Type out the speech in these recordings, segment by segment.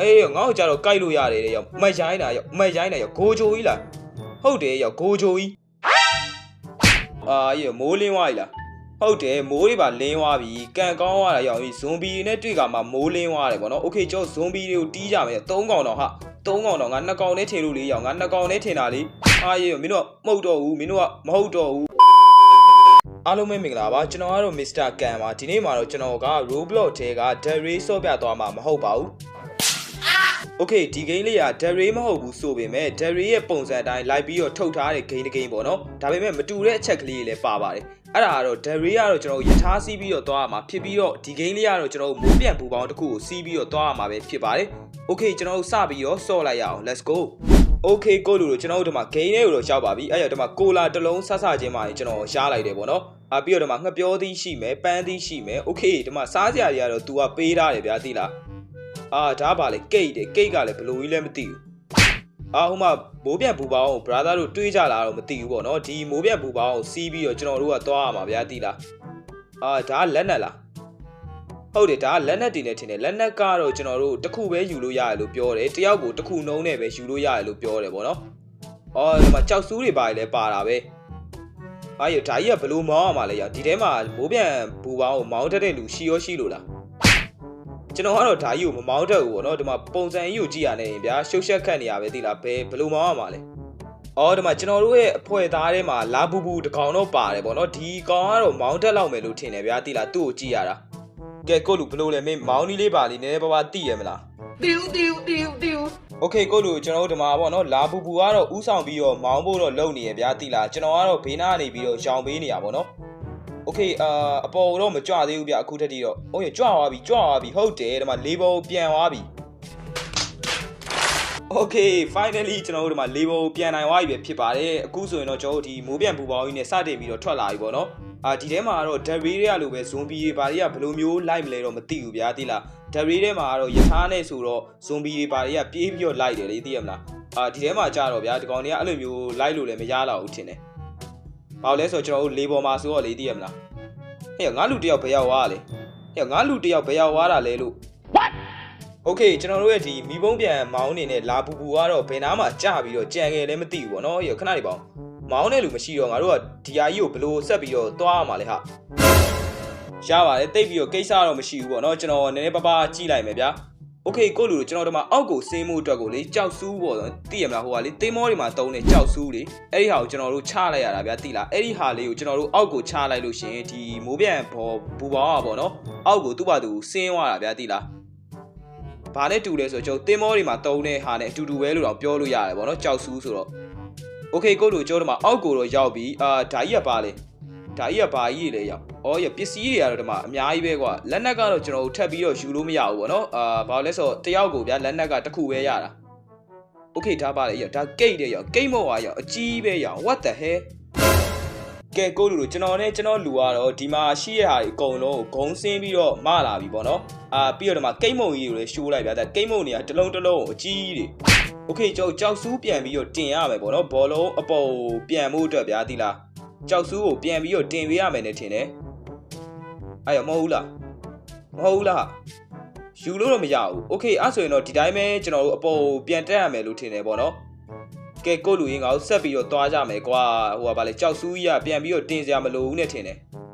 အေးရောငါ့ကိုကြတော့ကြိုက်လို့ရတယ်တဲ့ရောမရိုင်းတာရောမရိုင်းတာရောဂိုဂျိုကြီးလားဟုတ်တယ်ရောဂိုဂျိုကြီးအာအေးမိုးလင်းသွားပြီလားဟုတ်တယ်မိုးတွေပါလင်းသွားပြီကန်ကောင်းသွားတာရောဇွန်ဘီနဲ့တွေ့ကမှမိုးလင်းသွားတယ်ဗောနော်โอเคကျောဇွန်ဘီတွေကိုတီးကြမယ်သုံးကောင်တော့ဟာသုံးကောင်တော့ငါနှစ်ကောင်နဲ့ထင်လို့လေးရောငါနှစ်ကောင်နဲ့ထင်တာလေအာအေးရောမင်းတို့မဟုတ်တော့ဘူးမင်းတို့ကမဟုတ်တော့ဘူးအားလုံးပဲမင်္ဂလာပါကျွန်တော်ကတော့ Mr. Kan ပါဒီနေ့မှာတော့ကျွန်တော်က Roblox ထဲက Derry ဆော့ပြသွားမှာမဟုတ်ပါဘူး Okay ဒီ game လေးက Dare မဟုတ်ဘူးဆိုပေမဲ့ Dare ရဲ့ပုံစံအတိုင်းလိုက်ပြီးတော့ထုတ်ထားတဲ့ game တစ် game ပေါ့နော်ဒါပေမဲ့မတူတဲ့အချက်ကလေးတွေလည်းပါပါတယ်အဲ့ဒါကတော့ Dare ကတော့ကျွန်တော်တို့ယထာစီးပြီးတော့သွားရမှာဖြစ်ပြီးတော့ဒီ game လေးကတော့ကျွန်တော်တို့မိုးပြန်ပူပေါင်းတစ်ခုကိုစီးပြီးတော့သွားရမှာပဲဖြစ်ပါတယ် Okay ကျွန်တော်တို့စပြီးတော့ဆော့လိုက်ရအောင် let's go Okay ကိုလူတို့ကျွန်တော်တို့ဒီမှာ game လေးကိုတော့ရောက်ပါပြီအဲ့ရဒီမှာကိုလာတစ်လုံးဆဆချင်းမှကျွန်တော်ရှားလိုက်တယ်ပေါ့နော်အာပြီးတော့ဒီမှာငှက်ပြောသီးရှိမယ်ပန်းသီးရှိမယ် Okay ဒီမှာစားစရာတွေကတော့ तू ကပေးထားတယ်ဗျာသိလား အာဒါပါလေကိတ်တယ်ကိတ်ကလည်းဘလို့ကြီးလည်းမသိဘူးအာဟိုမှာမိုးပြန်ပူပေါင်းကို brother တို့တွေးကြလာတော့မသိဘူးပေါ့နော်ဒီမိုးပြန်ပူပေါင်းကိုစီးပြီးတော့ကျွန်တော်တို့ကသွားရမှာဗျာသိလားအာဒါလက်နက်လားဟုတ်တယ်ဒါကလက်နက်တင်နေထင်တယ်လက်နက်ကတော့ကျွန်တော်တို့တစ်ခုပဲယူလို့ရတယ်လို့ပြောတယ်တယောက်ကိုတစ်ခုနှုံးနဲ့ပဲယူလို့ရတယ်လို့ပြောတယ်ပေါ့နော်အော်ဒီမှာကြောက်ဆူးတွေပါလေပါတာပဲအာရဒါကြီးကဘလို့မောင်းရမှာလဲရဒီထဲမှာမိုးပြန်ဘူပေါင်းကိုမောင်းတတ်တဲ့လူရှိရောရှိလို့လား ကျွန်တော်ကတော့ဒါကြီးကိုမမောင်းတတ်ဘူးပေါ့နော်ဒီမှာပုံစံကြီးကိုကြည့်ရနေရင်ဗျာရှုပ်ရှက်ခတ်နေရပဲသိလားဘယ်ဘယ်လိုမောင်းရမှာလဲအော်ဒီမှာကျွန်တော်တို့ရဲ့အဖွဲ့သားထဲမှာလာဘူးဘူးတကောင်တော့ပါတယ်ပေါ့နော်ဒီကောင်ကတော့မောင်းတက်လောက်မယ်လို့ထင်တယ်ဗျာသိလားသူ့ကိုကြည့်ရတာကဲကိုလူဘလို့လဲမင်းမောင်းနီးလေးပါလीနည်းနည်းပါးပါးသိရမလားတီူတီူတီူတီူโอเคကိုလူကျွန်တော်တို့ဒီမှာပေါ့နော်လာဘူးဘူးကတော့ဥဆောင်ပြီးတော့မောင်းဖို့တော့လုပ်နေရဗျာသိလားကျွန်တော်ကတော့ဘေးနားနေပြီးတော့ရှောင်ပေးနေရပါပေါ့နော် โอเคအာအပေါ်တော့မကြွသေးဘူးဗျအခုထက်ထိတော့ဟုတ်ရကြွသွားပြီကြွသွားပြီဟုတ်တယ်ဒီမှာလေးဘောပြန်သွားပြီโอเค finally ကျွန်တော်တို့ဒီမှာလေးဘောပြန်နိုင်သွားပြီပဲဖြစ်ပါတယ်အခုဆိုရင်တော့ကျွန်တော်တို့ဒီမိုးပြန်ပူပေါင်းကြီးနဲ့စတင်ပြီးတော့ထွက်လာပြီပေါ့နော်အာဒီထဲမှာကတော့ Derry တွေကလိုပဲ zombie တွေဘာတွေကဘယ်လိုမျိုး live မလဲတော့မသိဘူးဗျာတိလား Derry ထဲမှာကတော့ယထာနဲ့ဆိုတော့ zombie တွေဘာတွေကပြေးပြီးတော့ live တယ်လေသိရမလားအာဒီထဲမှာကြာတော့ဗျာဒီကောင်တွေကအဲ့လိုမျိုး live လို့လည်းမရတော့ဘူးထင်တယ်ဘာလို့လဲဆိုတော့ကျွန်တော်တို့လေးပေါ်မှာဆိုတော့လေသိရမလား ဟဲ့ငါလူတယောက်ဘယ်ရောက်သွားလဲဟဲ့ငါလူတယောက်ဘယ်ရောက်သွားတာလဲလို့ what okay ကျွန်တော်တို့ရဲ့ဒီမီးပုံးပြန်မောင်းနေနဲ့လာပူပူကတော့ဘယ်နားမှာကြာပြီးတော့ကြံငယ်လည်းမသိဘူးဗောနော်ဟဲ့ခဏနေပါဦးမောင်းတဲ့လူမရှိတော့ငါတို့ကဒီအာကြီးကိုဘလို့ဆက်ပြီးတော့သွားရမှာလဲဟာရပါတယ်တိတ်ပြီးတော့ကိစ္စတော့မရှိဘူးဗောနော်ကျွန်တော်နည်းနည်းပါးပါးကြည့်လိုက်မယ်ဗျာ โอเคကိုလူတို့ကျွန်တော်တို့မှာအောက်ကိုဆင်းမှုအတွက်ကိုလေကြောက်ဆူးပေါ့နော်သိရမလားဟိုကလေတင်းမောတွေမှာတုံးနေကြောက်ဆူးလေအဲ့ဒီဟာကိုကျွန်တော်တို့ချလိုက်ရတာဗျာသိလားအဲ့ဒီဟာလေးကိုကျွန်တော်တို့အောက်ကိုချလိုက်လို့ရှရင်ဒီမိုးပြန်ဘောဘူပေါင်းอ่ะပေါ့နော်အောက်ကိုသူ့ဘာသူဆင်းသွားတာဗျာသိလား ဘာနဲ့တူလဲဆိုတော့ကျွန်တော်တင်းမောတွေမှာတုံးတဲ့ဟာနဲ့အတူတူပဲလို့တော့ပြောလို့ရတယ်ဗောနော်ကြောက်ဆူးဆိုတော့โอเคကိုတို့ကျွန်တော်တို့မှာအောက်ကိုတော့ရောက်ပြီအာဓာကြီးကပါလေ ဓာကြီးကဘာကြီးလေရောက်ဩရပစ္စည်းတွေကတော့ဒီမှာအများကြီးပဲကွာလက်နက်ကတော့ကျွန်တော်တို့ထပ်ပြီးတော့ယူလို့မရဘူးဗောနော်အာဘာလို့လဲဆိုတော့တယောက်ကိုဗျာလက်နက်ကတစ်ခုပဲရတာโอเคဒါပါလေရောက်ဒါကိတ်တဲ့ရောက်ကိတ်မော့ပါရောက်အကြီးပဲရောက် what the hell ကဲကိုလူတို့ကျွန်တော်နဲ့ကျွန်တော်လူကတော့ဒီမှာရှိရဟာဒီအကုန်လုံးကိုဂုံးဆင်းပြီးတော့မလာပြီပေါ့နော်အာပြီးတော့ဒီမှာကိတ်မုံကြီးကိုလည်းရှိုးလိုက်ဗျာဒါကိတ်မုံတွေကတစ်လုံးတစ်လုံးအကြီးတွေโอเคကျွန်တော်ကြောက်ဆူးပြန်ပြီးတော့တင်ရမယ်ပေါ့နော်ဘောလုံးအပေါ်ပြန်မှုအတွက်ဗျာဒီလား ကြောက်ဆူးကိုပြန်ပြီးတော့တင်ပေးရမယ်နဲ့ထင်တယ်။အဲ့ရမဟုတ်ဘူးလား။မဟုတ်ဘူးလား။ယူလို့တော့မရဘူး။ Okay အဲ့ဆိုရင်တော့ဒီတိုင်းပဲကျွန်တော်တို့အပေါ်ပြန်တက်ရမယ်လို့ထင်တယ်ပေါ့နော်။ကဲကိုလူရင်းကောင်ဆက်ပြီးတော့သွားကြမယ်ကွာ။ဟိုကဗာလေကြောက်ဆူးကြီးကပြန်ပြီးတော့တင်စရာမလိုဘူးနဲ့ထင်တယ်။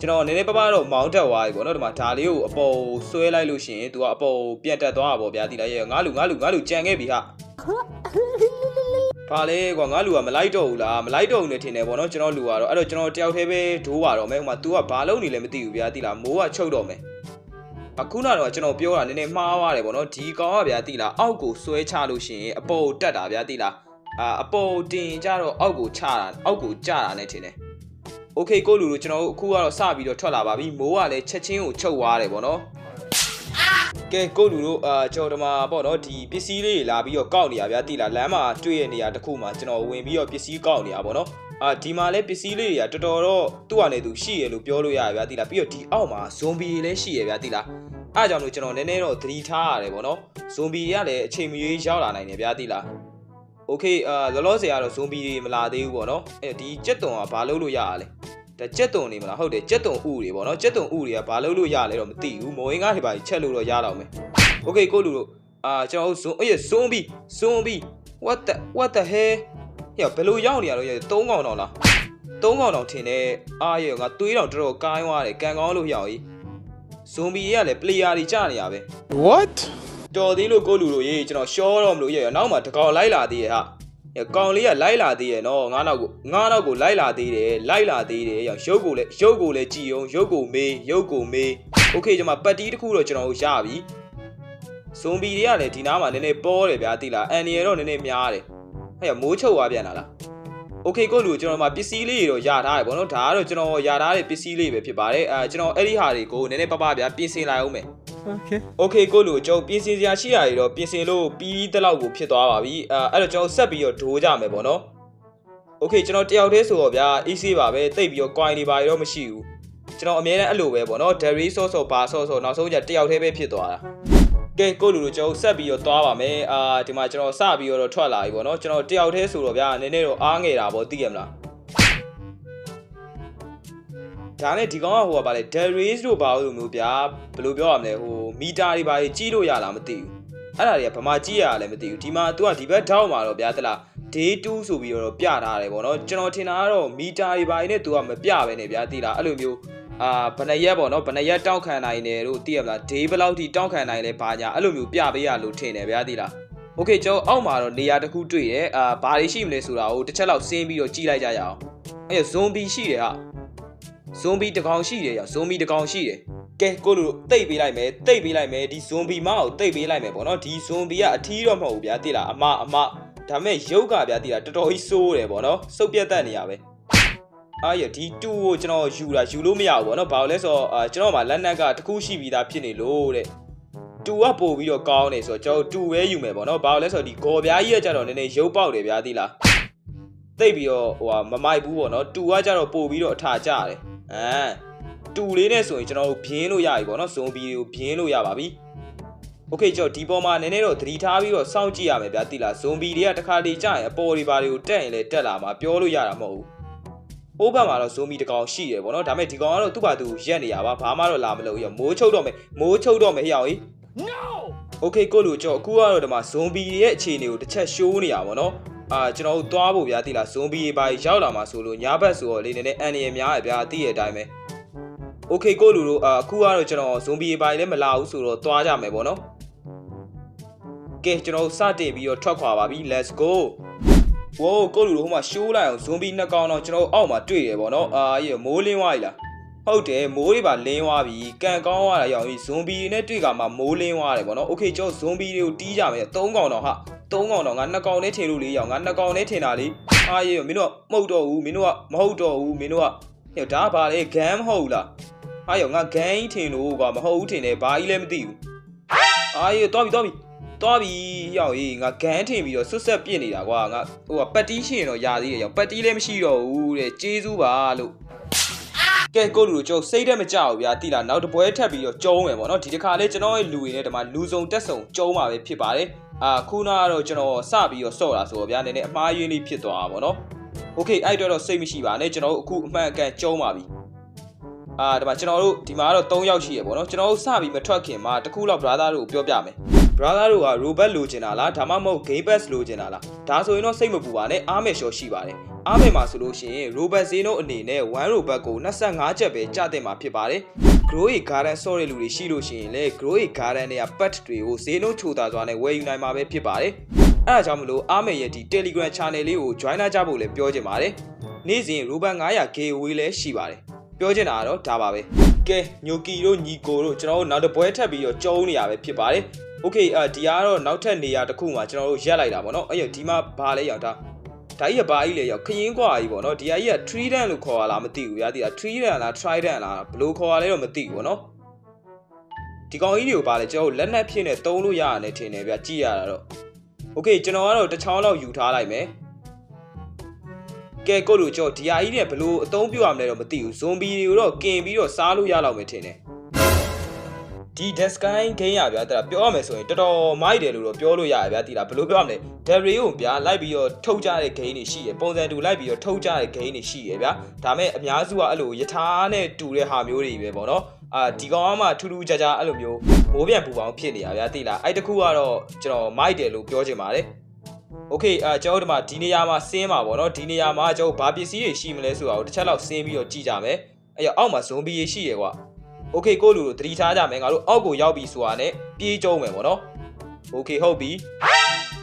ကျွန်တော်နည်းနည်းပပတော့မောင်းတက်သွားပြီပေါ့နော်ဒီမှာဒါလေးကိုအပေါ်ဆွဲလိုက်လို့ရှိရင် तू ကအပေါ်ပြန်တက်သွားတာပေါ့ဗျာဒီလိုက်ရငါလူငါလူငါလူကြံခဲ့ပြီဟာ ဘာလဲကွာငါလူကမလိုက်တော့ဘူးလားမလိုက်တော့ဘူးနဲ့ထင်တယ်ပေါ့နော်ကျွန်တော်လူကတော့အဲ့တော့ကျွန်တော်တယောက်တည်းပဲဒိုးပါတော့မယ်ဟိုမှာ तू ကဘာလုပ်နေလဲမသိဘူးဗျာဒီလားမိုးကချုပ်တော့မယ်အခုနောက်တော့ကျွန်တော်ပြောတာနည်းနည်းမှားသွားတယ်ပေါ့နော်ဒီကောင်ကဗျာတိလားအောက်ကိုဆွဲချလို့ရှိရင်အပေါ်ကိုတက်တာဗျာတိလားအာအပေါ်တင်ကြတော့အောက်ကိုချတာအောက်ကိုကျတာနဲ့ထင်တယ်โอเคကိုလူလူကျွန်တော်တို့အခုကတော့စပြီးတော့ထွက်လာပါပြီမိုးကလည်းချက်ချင်းကိုချုပ်သွားတယ်ပေါ့နော် ကဲကိုလူတို့အာကျွန်တော်ဒီမှာပေါ့နော်ဒီပစ္စည်းလေးတွေလာပြီးတော့ကောက်နေရဗျာတိလားလမ်းမှာတွေ့ရနေရတစ်ခုမှာကျွန်တော်ဝင်ပြီးတော့ပစ္စည်းကောက်နေရပေါ့နော်အာဒီမှာလည်းပစ္စည်းလေးတွေကတော်တော်တော့သူ့ဟာနဲ့သူရှိရလို့ပြောလို့ရရဗျာတိလားပြီးတော့ဒီအောက်မှာဇွန်ဘီတွေလည်းရှိရဗျာတိလား အားကြောင့်လို့ကျွန်တော်နည်းနည်းတော့သတိထားရတယ်ဗောနော်ဇွန်ဘီကလည်းအချိန်မရွေးရောက်လာနိုင်တယ်ဗျာသိလားโอเคအာလောလောဆယ်ကတော့ဇွန်ဘီတွေမလာသေးဘူးဗောနော်အဲဒီကြက်တုံကဘာလုပ်လို့ရရလဲ ဒါကြက်တုံနေမလားဟုတ်တယ်ကြက်တုံဥတွေဗောနော်ကြက်တုံဥတွေကဘာလုပ်လို့ရလဲတော့မသိဘူးမော်အင်္ဂါတွေပါချက်လို့တော့ရတော့မယ် okay ကိုလူတို့အာကျွန်တော်တို့ zone အေး zone ပြီး zone ပြီး what the what the hell ဟဲ့ဘယ်လိုရောက်နေရတော့3កောင်တောင်လား3កောင်တောင်ထင်တယ်အားရငါသွေးတောင်တော်တော်ကိုင်းသွားတယ်ကန်ကောင်းလို့ရောက်ကြီး zombie တွေကလည်း player တွေကြာနေရပဲ What? တော်သေးလို့ကိုလူတို့ရေးကျွန်တော်ရှောတော့မလို့ရဲ့နောက်မှတကောင်လိုက်လာသေးရဲ့ဟာရ ။ကောင်လေးကလိုက်လာသေးတယ်နော်ငါးနောက်ကိုငါးနောက်ကိုလိုက်လာသေးတယ်လိုက်လာသေးတယ်။ရုပ်ကိုလည်းရုပ်ကိုလည်းကြည်အောင်ရုပ်ကိုမေးရုပ်ကိုမေး။ Okay ကျွန်မပတ်တီးတစ်ခုတော့ကျွန်တော်ရပြီ။ဇွန်ဘီတွေကလည်းဒီနားမှာနည်းနည်းပေါ်တယ်ဗျာသိလား။အန်နီရယ်တော့နည်းနည်းများတယ်။အဲ့ရမိုးချုပ်သွားပြန်လာလား။ โอเคကိုလူကျွန်တော်မှာပစ္စည်းလေးတွေတော့ရထားတယ်ဗောနော်ဒါကတော့ကျွန်တော်ရထားတဲ့ပစ္စည်းလေးပဲဖြစ်ပါတယ်အဲကျွန်တော်အဲ့ဒီဟာတွေကိုနည်းနည်းပပဗျာပြင်ဆင်လိုက်အောင်မယ် Okay. Okay ကိုလူကျွန်တော်ပြင်ဆင်စရာရှိရည်တော့ပြင်ဆင်လို့ပြီးတဲ့လောက်ကိုဖြစ်သွားပါပြီအဲအဲ့တော့ကျွန်တော်ဆက်ပြီးတော့ဒိုးကြမယ်ပေါ့နော် Okay ကျွန်တော်တယောက်တည်းဆိုတော့ဗျာ easy ပါပဲတိတ်ပြီးတော့ coin တွေပါတော့မရှိဘူးကျွန်တော်အများနဲ့အဲ့လိုပဲပေါ့နော် dairy sauce ဆိုပါ sauce ဆိုနောက်ဆုံးကျတယောက်တည်းပဲဖြစ်သွားတာ ကဲကိုလူလူကျွန်တော်ဆက်ပြီးတော့သွားပါမယ်အာဒီမှာကျွန်တော်စပြီးတော့ထွက်လာပြီပေါ့နော်ကျွန်တော်တယောက်တည်းဆိုတော့ဗျာနည်းနည်းတော့အားငယ်တာပေါ့သိရမလားဒါနဲ့ဒီကောင်ကဟိုကပါလေ dairies တို့ပါလို့မျိုးဗျာဘယ်လိုပြောရမလဲဟိုမီတာတွေပါကြီးလို့ရလားမသိဘူးအဲ့ဒါတွေကဘာမှကြီးရလဲမသိဘူးဒီမှာ तू ကဒီဘက်ထောက်မှာတော့ဗျာတလား day 2ဆိုပြီးတော့ပြထားတယ်ပေါ့နော်ကျွန်တော်ထင်တာကတော့မီတာတွေပါနေ तू ကမပြပဲနေဗျာသိလားအဲ့လိုမျိုး အာဘယ်နှရက်ပေါ့နော်ဘယ်နှရက်တောက်ခံနိုင်တယ်လို့သိရမလား day ဘယ်လောက်ထိတောက်ခံနိုင်လဲဘာညာအဲ့လိုမျိုးပြပေးရလို့ထင်တယ်ဗျာသိလားโอเคကျွန်တော်အောက်မှာတော့နေရာတစ်ခုတွေ့တယ်အာဘာတွေရှိမလဲဆိုတာကိုတစ်ချက်လောက်ဆင်းပြီးတော့ကြည့်လိုက်ကြရအောင်အဲ့ဇွန်ဘီရှိတယ်ဟာ ဇွန်ဘီတစ်ကောင်ရှိတယ်ရောဇွန်ဘီတစ်ကောင်ရှိတယ်ကဲကိုလူတိတ်ပေးလိုက်မယ်တိတ်ပေးလိုက်မယ်ဒီဇွန်ဘီမကိုတိတ်ပေးလိုက်မယ်ပေါ့နော်ဒီဇွန်ဘီကအထီးတော့မဟုတ်ဘူးဗျာတိလားအမအမဒါမဲ့ရုပ်ကဗျာတိလားတော်တော်ကြီးစိုးတယ်ပေါ့နော်စုပ်ပြတ်တတ်နေရပဲ အာရဒီ2ကိုကျွန်တော်ယူတာယူလို့မရဘူးပေါ့နော်ဘာလို့လဲဆိုတော့အာကျွန်တော်မှာလက်နက်ကတစ်ခုရှိပြီးသားဖြစ်နေလို့တဲ့တူကပို့ပြီးတော့ကောင်းနေဆိုတော့ကျွန်တော်တူပဲယူမယ်ပေါ့နော်ဘာလို့လဲဆိုတော့ဒီဂေါ်ပြားကြီးကကြတော့နည်းနည်းရုပ်ပေါက်တယ်ဗျာတိလားတိတ်ပြီးတော့ဟိုဟာမမိုက်ဘူးပေါ့နော်တူကကြတော့ပို့ပြီးတော့အထာကျတယ် အမ်တူလေးနဲ့ဆိုရင်ကျွန်တော်တို့ဘင်းလို့ရပြီပေါ့နော်ဇွန်ဘီတွေကိုဘင်းလို့ရပါပြီโอเคကျွန်တော်ဒီပေါ်မှာနည်းနည်းတော့သတိထားပြီးတော့စောင့်ကြည့်ရမယ်ဗျာတိလားဇွန်ဘီတွေကတစ်ခါတည်းကြာရင်အပေါ်တွေပါတွေကိုတက်ရင်လည်းတက်လာမှာပြောလို့ရတာမဟုတ်ဘူး ဟိုးဘက်မှာတော့ဇွန်ဘီတစ်ကောင်ရှိတယ်ပေါ့နော်ဒါပေမဲ့ဒီကောင်ကတော့သူ့ဘာသူရက်နေရပါဘာမှတော့လာမလို့ရမိုးချုပ်တော့မယ်မိုးချုပ်တော့မယ်ဟျောက်ကြီး No Okay ကိုလူကျွန်တော်အခုကတော့ဒီမှာဇွန်ဘီရဲ့အခြေအနေကိုတစ်ချက်ရှိုးနေရပါပေါ့နော်အာကျွန်တော်တို့သွားဖို့ဗျာတိလားဇွန်ဘီတွေပါရောက်လာမှာဆိုလို့ညာဘက်ဆိုတော့လေနည်းနည်းအန်ရများရဗျာတိရဲ့အတိုင်းပဲโอเคကိုလူတို့အာအခုကတော့ကျွန်တော်ဇွန်ဘီတွေပါလည်းမလာဘူးဆိုတော့သွားကြမယ်ပေါ့နော်ကဲကျွန်တော်တို့စတင်ပြီးတော့ထွက်ခွာပါပြီ let's go ဝိုးကိုလူတို့ဟိုမှာရှိုးလိုက်အောင်ဇွန်ဘီနှစ်ကောင်တော့ကျွန်တော်တို့အောက်မှာတွေ့တယ်ပေါ့နော်အာရေမိုးလင်းသွားပြီလားဟုတ်တယ်မိုးတွေပါလင်းသွားပြီကန်ကောင်းသွားတာရောက်ပြီဇွန်ဘီတွေနဲ့တွေ့ကမှမိုးလင်းသွားတယ်ပေါ့နော်โอเคကျွန်တော်ဇွန်ဘီတွေကိုတီးကြမယ်၃ကောင်တော့ဟာ၃ကောင်တော့ငါနှစ်ကောင်နဲ့ထင်လို့လေရောက်ငါနှစ်ကောင်နဲ့ထင်တာလေအာရေမင်းတို့ကမဟုတ်တော့ဘူးမင်းတို့ကမဟုတ်တော့ဘူးမင်းတို့ကဟဲ့ဒါကဘာလဲဂမ်မဟုတ်လားအာရောငါဂမ်ကြီးထင်လို့ကွာမဟုတ်ဘူးထင်တယ်ဘာကြီးလည်းမသိဘူးအာရေတော်ပြီတော်ပြီ တော်ပြီရောက်ရေးငါဂန်ထင်ပြီးတော့ဆွတ်ဆက်ပြစ်နေတာကွာငါဟိုကပတ်တီးရှိရင်တော့ယာသေးတယ်ရောက်ပတ်တီးလည်းမရှိတော့ဘူးတဲ့ကျေးဇူးပါလို့ ကဲကိုလူတို့ကျုပ်စိတ်ထဲမကြောက်ဘူးဗျာတိလားနောက်တစ်ပွဲထပ်ပြီးတော့ကျုံးမယ်ပေါ့နော်ဒီတစ်ခါလေးကျွန်တော်ရဲ့လူတွေနဲ့ဒီမှာလူစုံတက်စုံကျုံးမှာပဲဖြစ်ပါတယ်အာခုနကတော့ကျွန်တော်စပြီးတော့စော့တာဆိုတော့ဗျာနည်းနည်းအမှားယွင်းလေးဖြစ်သွားတာပေါ့နော်โอเคအဲ့တော့တော့စိတ်မရှိပါနဲ့ကျွန်တော်တို့အခုအမှန်အကန်ကျုံးပါပြီအာဒီမှာကျွန်တော်တို့ဒီမှာတော့3ယောက်ရှိရပေါ့နော်ကျွန်တော်တို့စပြီးမထွက်ခင်မှာတစ်ခုလောက် brother တို့ကိုပြောပြမယ် brother တို့က robot လိုချင်တာလားဒါမှမဟုတ် game pass လိုချင်တာလားဒါဆိုရင်တော့စိတ်မပူပါနဲ့အားမယ်လျှော်ရှိပါတယ်အားမယ်မှာဆိုလို့ရှိရင် robot ဈေးနှုန်းအနေနဲ့1 robot ကို25ချက်ပဲကျတဲ့မှာဖြစ်ပါတယ် growy garden ဆော့တဲ့လူတွေရှိလို့ရှိရင်လည်း growy garden တွေက pet တွေကိုဈေးနှုန်းချိုတာစွာနဲ့ဝယ်ယူနိုင်မှာပဲဖြစ်ပါတယ်အဲဒါကြောင့်မလို့အားမယ်ရဲ့ဒီ Telegram channel လေးကို join လာကြဖို့လည်းပြောချင်ပါတယ်နေ့စဉ် robot 900 giveaway လည်းရှိပါတယ်ပြောချင်တာကတော့ဒါပါပဲ ကဲညိုကီတို့ညီကိုတို့ကျွန်တော်တို့နောက်တစ်ပွဲထပ်ပြီးတော့ကျုံးနေရပဲဖြစ်ပါတယ်โอเคအာဒီကတော့နောက်ထပ်နေရာတစ်ခုမှာကျွန်တော်တို့ရက်လိုက်တာပေါ့နော်အဲ့ရဒီမှာဘာလဲရောက်တာဒါကြီးကဘာကြီးလဲရောက်ခရင်ကွာကြီးပေါ့နော်ဒီဟာကြီးက trident လို့ခေါ်ရလားမသိဘူးဗျာဒီက trident လား trident လားဘယ်လိုခေါ်ရလဲတော့မသိဘူးပေါ့နော်ဒီကောင်ကြီးတွေကိုပါလဲကျွန်တော်တို့လက်နက်ဖြစ်နေတုံးလို့ရရတယ်ထင်တယ်ဗျာကြည့်ရတာတော့โอเคကျွန်တော်ကတော့တစ်ချောင်းလောက်ယူထားလိုက်မယ် ကဲကိုလူကျော်ဒီဟာကြီးတွေဘယ်လိုအသုံးပြုရမလဲတော့မသိဘူးဇွန်ဘီတွေကိုတော့กินပြီးတော့စားလို့ရလောက်မယ်ထင်တယ်ဒီ Desky game ရဗျာတဲ့ပြောရမယ်ဆိုရင်တော်တော်မိုက်တယ်လို့တော့ပြောလို့ရရဗျာတိလားဘယ်လိုပြောရမလဲ Derry ကိုဗျာလိုက်ပြီးတော့ထုတ်ကြတဲ့ game တွေရှိရပုံစံတူလိုက်ပြီးတော့ထုတ်ကြတဲ့ game တွေရှိရဗျာဒါမဲ့အများစုကအဲ့လိုယထာနဲ့တူတဲ့ဟာမျိုးတွေပဲပေါ့နော်အာဒီကောင်ကမှထူးထူးခြားခြားအဲ့လိုမျိုးမိုးပြန်ပူပေါင်းဖြစ်နေတာဗျာသိလားအဲ့တခုကတော့ကျွန်တော်မိုက်တယ်လို့ပြောချင်ပါတယ် โอเคအာကျွန်တော်တို့ဒီမှာဒီနေရာမှာဆင်းပါဗောနော်ဒီနေရာမှာကျွန်တော်ဘာပစ္စည်းတွေရှိမလဲဆိုတာကိုတစ်ချက်လောက်ဆင်းပြီးတော့ကြည့်ကြမယ်အဲ့ရအောက်မှာဇွန်ဘီတွေရှိရယ်ကွာโอเคကိုလူတို့သတိထားကြမယ်ငါတို့အောက်ကိုရောက်ပြီဆိုတာနဲ့ပြေးကျုံမယ်ဗောနော်โอเคဟုတ်ပြီ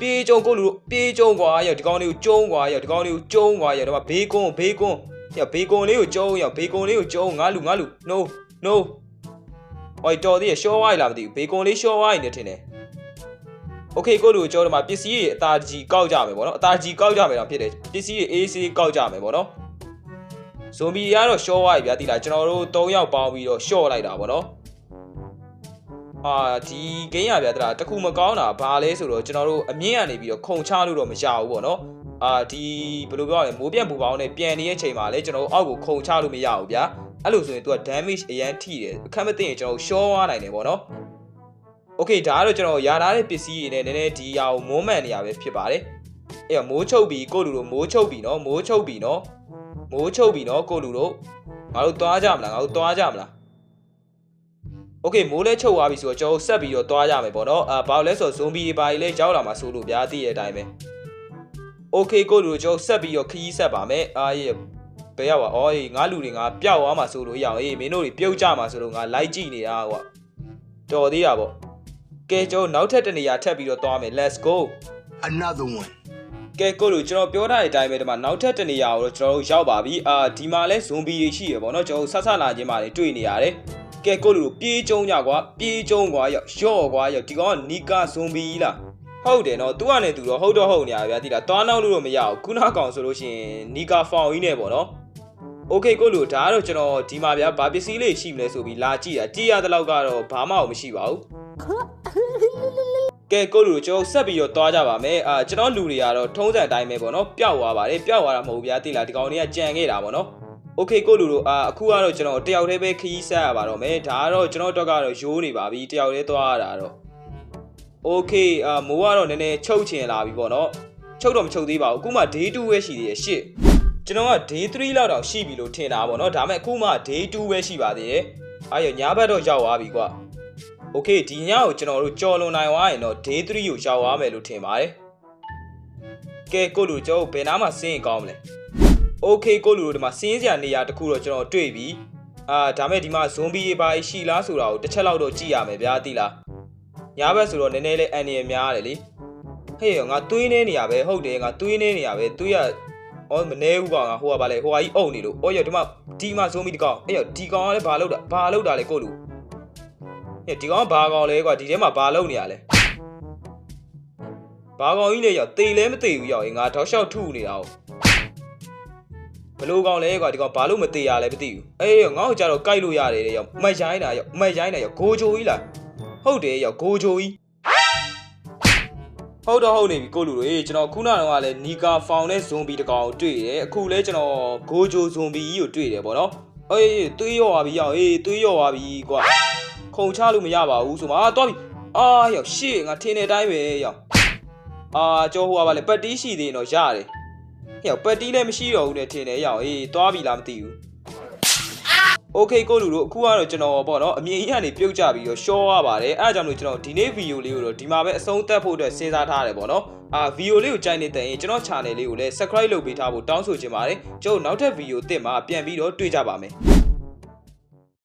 ပြေးကျုံကိုလူတို့ပြေးကျုံကွာရဒီကောင်လေးကိုကျုံကွာရဒီကောင်လေးကိုကျုံကွာရတော့ဘေးကွန်းဘေးကွန်းရဘေးကွန်းလေးကိုကျုံရဘေးကွန်းလေးကိုကျုံငါလူငါလူ no no ဟိုတော်သေးရရှော့ဝိုင်းလာမသိဘူးဘေကွန်လေးရှော့ဝိုင်းနေထင်တယ် โอเคကိုလူကြောတော့မှာပစ္စည်းတွေအတာကြီးကောက်ကြမယ်ဗောနော်အတာကြီးကောက်ကြမယ်တော့ဖြစ်တယ်ပစ္စည်းတွေအေးဆေးကောက်ကြမယ်ဗောနော်ဇွန်ဘီတွေကတော့ရှော့ဝိုင်းဗျာတိလားကျွန်တော်တို့၃ယောက်ပေါင်းပြီးတော့ရှော့လိုက်တာဗောနော်အာဒီဂိမ်းရဗျာတလားတခုမကောင်းတာဘာလဲဆိုတော့ကျွန်တော်တို့အမြင့်ကနေပြီးတော့ခုံချလို့တော့မရဘူးဗောနော်အာဒီဘယ်လိုပြောရလဲမိုးပြန့်ပူပေါင်းနဲ့ပြန်နေတဲ့အချိန်မှာလဲကျွန်တော်တို့အောက်ကိုခုံချလို့မရဘူးဗျာအဲ့လိုဆိုရင် तू က damage အရန်ထိတယ်အခက်မသိရင်ကျွန်တော်ရှော့သွားနိုင်တယ်ဗောနော် Okay ဒါကတော့ကျွန်တော်ရာထားတဲ့ပစ္စည်းတွေနဲ့နည်းနည်းဒီအရာကိုမိုးမှန်နေရပဲဖြစ်ပါတယ်အဲ့တော့မိုးချုပ်ပြီးကိုလူတို့မိုးချုပ်ပြီးနော်မိုးချုပ်ပြီးနော်မိုးချုပ်ပြီးနော်ကိုလူတို့ငါတို့သွားကြမလားငါတို့သွားကြမလား Okay မိုးလဲချုပ်သွားပြီဆိုတော့ကျွန်တော်ဆက်ပြီးတော့သွားကြမယ်ပေါ့နော်အာဘာလို့လဲဆိုတော့ zombie တွေပါကြီးလဲရောက်လာမှာဆိုလို့ဗျာသိရတဲ့အတိုင်းပဲ Okay ကိုလူတို့ကျွန်တော်ဆက်ပြီးတော့ခရီးဆက်ပါမယ်အာရေဘယ်ရောက်ပါအော်ငါလူတွေငါပျောက်သွားမှာဆိုလို့ရအောင်အေးမင်းတို့တွေပြုတ်ကြမှာဆိုလို့ငါလိုက်ကြည့်နေတာကွာတော်သေးတာပေါ့ ကဲကျွန်တော်နောက်ထပ်တစ်နေရာထပ်ပြီးတော့သွားမယ် let's go Another one. ကဲကိုလူကျွန်တော်ပြောထားတဲ့အတိုင်းပဲဒီမှာနောက်ထပ်တစ်နေရာကိုတော့ကျွန်တော်တို့ရောက်ပါပြီအာဒီမှာလဲဇွန်ဘီတွေရှိရပေါ့နော်ကျွန်တော်တို့ဆက်ဆက်လာခြင်းမှာနေတွေ့နေရတယ်ကဲကိုလူတို့ပြေးကျုံကြကွာပြေးကျုံကွာရောက်ရော့ကွာရောက်ဒီကောင်ကနီကာဇွန်ဘီလားဟုတ်တယ်နော်သူကလည်းသူတော့ဟုတ်တော့ဟုတ်နေရဗျာတိလားသွားနောက်လို့တော့မရဘူးခုနကောင်ဆိုလို့ရှိရင်နီကာဖောင်ကြီးနဲ့ပေါ့နော်โอเคကိုလူဒါကတော့ကျွန်တော်ဒီမှာဗျာဘာပစ္စည်းလေးရှိမလဲဆိုပြီးလာကြည့်တာကြည့်ရတဲ့လောက်ကတော့ဘာမှမရှိပါဘူး ကဲကိုလူတို့ကျွန်တော်ဆက်ပြီးတော့သွားကြပါမယ်အာကျွန်တော်လူတွေကတော့ထုံးစံအတိုင်းပဲပေါ့နော်ပျောက်သွားပါတယ်ပျောက်သွားတာမဟုတ်ဘူးဗျာတိလားဒီကောင်တွေကကြံခဲ့တာပေါ့နော်โอเคကိုလူတို့အာအခုကတော့ကျွန်တော်တယောက်တည်းပဲခရီးဆက်ရပါတော့မယ်ဒါကတော့ကျွန်တော်တော့ကတော့ရိုးနေပါပြီတယောက်တည်းသွားရတာတော့โอเคအာမိုးကတော့နည်းနည်းချုပ်ချင်လာပြီပေါ့နော်ချုပ်တော့မချုပ်သေးပါဘူးအခုမှ day 2ပဲရှိသေးတယ်ရှစ်ကျွန်တော်က day 3လောက်တောင်ရှိပြီလို့ထင်တာပေါ့နော်ဒါပေမဲ့အခုမှ day 2ပဲရှိပါသေးတယ်အားရညဘက်တော့ရောက်သွားပြီကွာ ။ Okay ဒီညကိုကျွန်တော်တို့ကြော်လွန်နိုင်သွားရင်တော့ day 3ကိုရောက်သွားမယ်လို့ထင်ပါတယ်။ကဲကိုလူကျွန်တော်ဘယ်နားမှာဆင်းရင်ကောင်းမလဲ။ Okay ကိုလူတို့ဒီမှာဆင်းစရာနေရာတစ်ခုတော့ကျွန်တော်တွေ့ပြီ။အာဒါမဲ့ဒီမှာ zombie တွေပါရှိလားဆိုတာကိုတစ်ချက်လောက်တော့ကြည့်ရမယ်ဗျာသိလား။ညာဘက်ဆိုတော့နည်းနည်းလေးအန်ရများတယ်လေ။ဟေ့ငါသွေးနေနေရပဲဟုတ်တယ်ငါသွေးနေနေရပဲသွေးရအော်မနေဘူးကောင်ကဟိုကဘာလဲဟိုကကြီးအုံနေလို့အော်ရဒီမှာဒီမှာ zombie တကောင်အဲ့ရဒီကောင်ကလည်းဘာလုပ်တာဘာလုပ်တာလဲကိုလူ။ ဟဲ့ဒီကောင်ကဘာကောင်လဲကွာဒီထဲမှာဘာလုပ်နေရလဲဘာကောင်ကြီးလဲရောက်တေလဲမတေဘူးရောက်ရင်ငါတောက်လျှောက်ထုနေတာ哦ဘလို့ကောင်လဲကွာဒီကောင်ဘာလို့မတေရလဲမသိဘူးအေးငါ့ကိုကြတော့ကြိုက်လို့ရတယ်တဲ့ရောက်မက်ရိုင်းတာရောက်မက်ရိုင်းတာရောက်ဂိုဂျိုကြီးလားဟုတ်တယ်ရောက်ဂိုဂျိုကြီးဟုတ်တော့ဟုတ်နေပြီကိုလူတို့အေးကျွန်တော်ခုနကတော့လည်းနီကာဖောင်နဲ့ဇွန်ဘီတကောင်ကိုတွေ့တယ်အခုလဲကျွန်တော်ဂိုဂျိုဇွန်ဘီကြီးကိုတွေ့တယ်ဗောနော်အေးသွေးရော့သွားပြီရောက်အေးသွေးရော့သွားပြီကွာ ခုံချလို့မရပါဘူးဆိုမှအာတွားပြီအာရောက်ရှေ့ငါထင်းတဲ့အတိုင်းပဲရောက်အာကြောဟိုကပါလေပတ်တီးရှိသေးရင်တော့ရတယ်ရောက်ပတ်တီးလည်းမရှိတော့ဘူးနဲ့ထင်းတယ်ရောက်အေးတွားပြီလားမသိဘူးโอเคကိုလူတို့အခုကတော့ကျွန်တော်ပေါ့နော်အမြင်ကြီးကနေပြုတ်ကြပြီးတော့ရှော့ရပါတယ်အဲအကြောင့်လို့ကျွန်တော်ဒီနေ့ဗီဒီယိုလေးကိုတော့ဒီမှာပဲအဆုံးသတ်ဖို့အတွက်စဉ်းစားထားရတယ်ပေါ့နော်အာဗီဒီယိုလေးကိုကြိုက်နေတဲ့ရင်ကျွန်တော် channel လေးကိုလည်း subscribe လုပ်ပေးထားဖို့တောင်းဆိုချင်ပါတယ်ကျွန်တော်နောက်ထပ်ဗီဒီယိုတစ်မှာပြန်ပြီးတော့တွေ့ကြပါမယ်